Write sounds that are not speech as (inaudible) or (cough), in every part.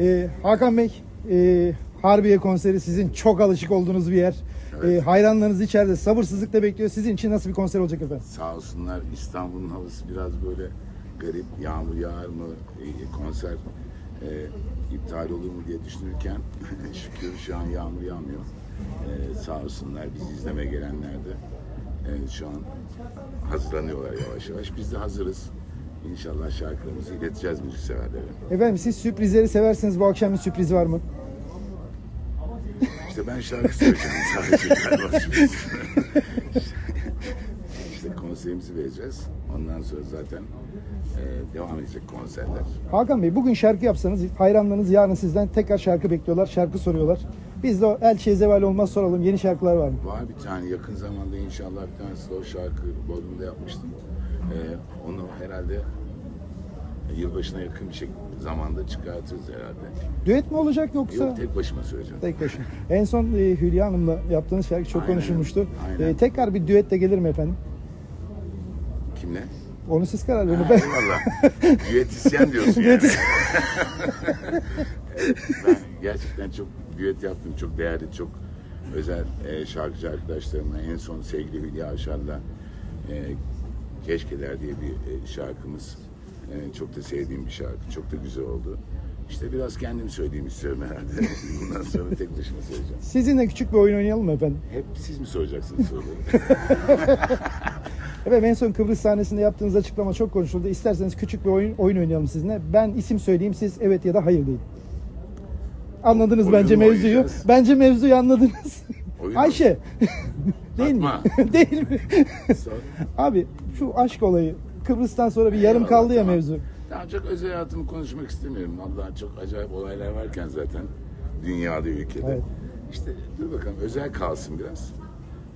Ee, Hakan Bey, e, Harbiye konseri sizin çok alışık olduğunuz bir yer. Evet. Ee, hayranlarınız içeride sabırsızlıkla bekliyor. Sizin için nasıl bir konser olacak efendim? Sağ olsunlar İstanbul'un havası biraz böyle garip. Yağmur yağar mı? e, konser e, iptal olur mu diye düşünürken (laughs) şükür şu an yağmur yağmıyor. E, sağ olsunlar bizi izleme gelenler de e, şu an hazırlanıyorlar yavaş yavaş. Biz de hazırız. İnşallah şarkılarımızı ileteceğiz müzikseverlere. Efendim siz sürprizleri seversiniz. Bu akşam bir sürpriz var mı? İşte ben şarkı söyleyeceğim sadece (laughs) galiba sürpriz. işte konserimizi vereceğiz. Ondan sonra zaten e, devam edecek konserler. Hakan Bey bugün şarkı yapsanız hayranlarınız yarın sizden tekrar şarkı bekliyorlar, şarkı soruyorlar. Biz de o elçiye zeval olmaz soralım. Yeni şarkılar var mı? Var bir tane yakın zamanda inşallah bir tane slow şarkı Bodrum'da yapmıştım. Herhalde yılbaşına yakın bir şey zamanda çıkartırız herhalde. Düet mi olacak yoksa? Yok tek başıma söyleyeceğim. Tek başına. En son e, Hülya Hanım'la yaptığınız şarkı çok Aynen, konuşulmuştu. aynen. E, tekrar bir düet de gelir mi efendim? Kimle? Onu siz karar verin. Ben- Eyvallah. Düetisyen diyorsun yani. Düetis- ben gerçekten çok düet yaptım. Çok değerli, çok özel e, şarkıcı arkadaşlarımla. En son sevgili Hülya Avşar'la e, Keşkeler diye bir e, şarkımız. E, çok da sevdiğim bir şarkı. Çok da güzel oldu. İşte biraz kendim söyleyeyim istiyorum herhalde. (laughs) Bundan sonra tek başıma söyleyeceğim. Sizinle küçük bir oyun oynayalım mı efendim? Hep siz mi soracaksınız soruları? (laughs) Evet en son Kıbrıs sahnesinde yaptığınız açıklama çok konuşuldu. İsterseniz küçük bir oyun, oyun oynayalım sizinle. Ben isim söyleyeyim siz evet ya da hayır deyin. Anladınız Oyun bence mevzuyu. oynayacağız? Bence mevzuyu anladınız. (laughs) Oyun? Ayşe. (laughs) Değil mi? (laughs) Değil mi? Abi şu aşk olayı Kıbrıs'tan sonra bir yarım Eyvallah, kaldı ya tamam. mevzu. Daha çok özel hayatımı konuşmak istemiyorum. Allah çok acayip olaylar varken zaten dünyada, ülkede. Evet. İşte dur bakalım özel kalsın biraz.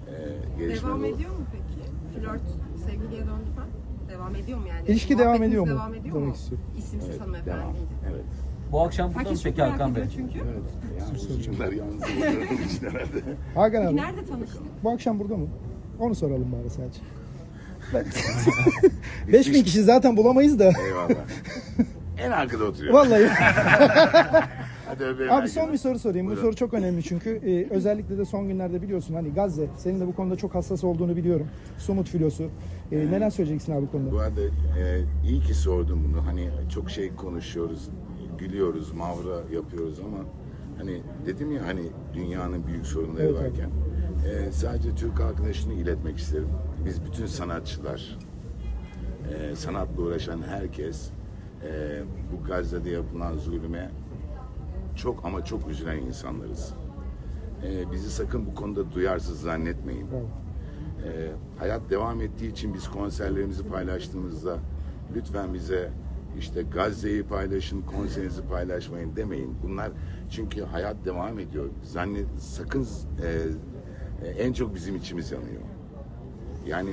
Ee, gelişme Devam bu. ediyor mu peki? Flört sevgiliye döndü mü? Devam ediyor mu yani? İlişki devam Muhabbetiniz ediyor mu? Devam ediyor Demek mu? istiyorum. İsimsiz Evet, devam. hanımefendiydi. Evet. Bu akşam burada mı peki Hakan Bey? çünkü. Evet. Yani çocuklar yalnız (laughs) için herhalde. Hakan abi Nerede tanıştın? bu akşam burada mı? Onu soralım bari sadece. Ben... (laughs) 5000 kişi zaten bulamayız da. Eyvallah. en arkada oturuyor. Vallahi. (laughs) Hadi öpelim Abi son bir soru sorayım. Bu soru çok önemli çünkü e, özellikle de son günlerde biliyorsun hani Gazze senin de bu konuda çok hassas olduğunu biliyorum. Sumut filosu. E, neler söyleyeceksin abi bu konuda? Bu arada e, iyi ki sordum bunu. Hani çok şey konuşuyoruz, gülüyoruz, mavra yapıyoruz ama hani dedim ya hani dünyanın büyük sorunları Evet, varken e, sadece Türk halkına şunu iletmek isterim. Biz bütün sanatçılar, e, sanatla uğraşan herkes e, bu Gazze'de yapılan zulüme çok ama çok üzülen insanlarız. E, bizi sakın bu konuda duyarsız zannetmeyin. Ee, hayat devam ettiği için biz konserlerimizi paylaştığımızda lütfen bize işte Gazze'yi paylaşın, konserinizi paylaşmayın demeyin. Bunlar çünkü hayat devam ediyor. Zannet sakın e, e, en çok bizim içimiz yanıyor. Yani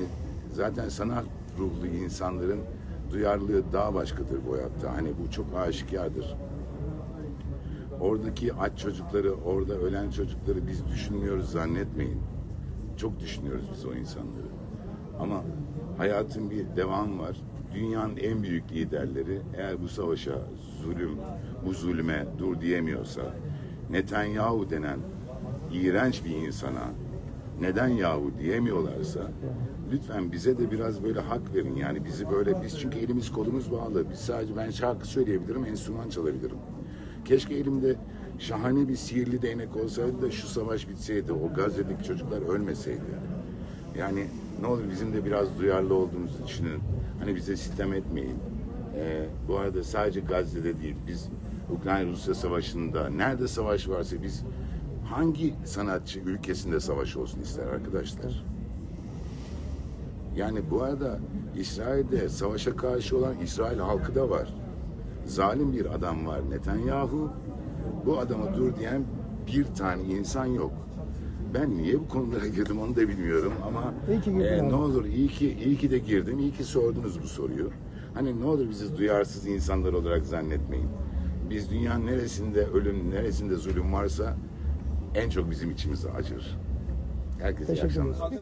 zaten sanat ruhlu insanların duyarlılığı daha başkadır bu hayatta. Hani bu çok aşikardır. Oradaki aç çocukları, orada ölen çocukları biz düşünmüyoruz zannetmeyin. Çok düşünüyoruz biz o insanları. Ama hayatın bir devamı var. Dünyanın en büyük liderleri eğer bu savaşa, zulüm, bu zulme dur diyemiyorsa, Netanyahu denen iğrenç bir insana neden yahu diyemiyorlarsa lütfen bize de biraz böyle hak verin. Yani bizi böyle biz çünkü elimiz kolumuz bağlı. Biz sadece ben şarkı söyleyebilirim, enstrüman çalabilirim. Keşke elimde şahane bir sihirli değnek olsaydı da şu savaş bitseydi. O Gazze'deki çocuklar ölmeseydi. Yani ne olur bizim de biraz duyarlı olduğumuzu düşünün. Hani bize sitem etmeyin. Ee, bu arada sadece Gazze'de değil, biz Ukrayna-Rusya savaşında, nerede savaş varsa biz hangi sanatçı ülkesinde savaş olsun ister arkadaşlar? Yani bu arada İsrail'de savaşa karşı olan İsrail halkı da var. Zalim bir adam var Netanyahu. Bu adama dur diyen bir tane insan yok. Ben niye bu konulara girdim onu da bilmiyorum ama İyi ki e, abi. ne olur iyi ki iyi ki de girdim. iyi ki sordunuz bu soruyu. Hani ne olur bizi duyarsız insanlar olarak zannetmeyin. Biz dünyanın neresinde ölüm, neresinde zulüm varsa en çok bizim içimize acır. Herkese iyi akşamlar.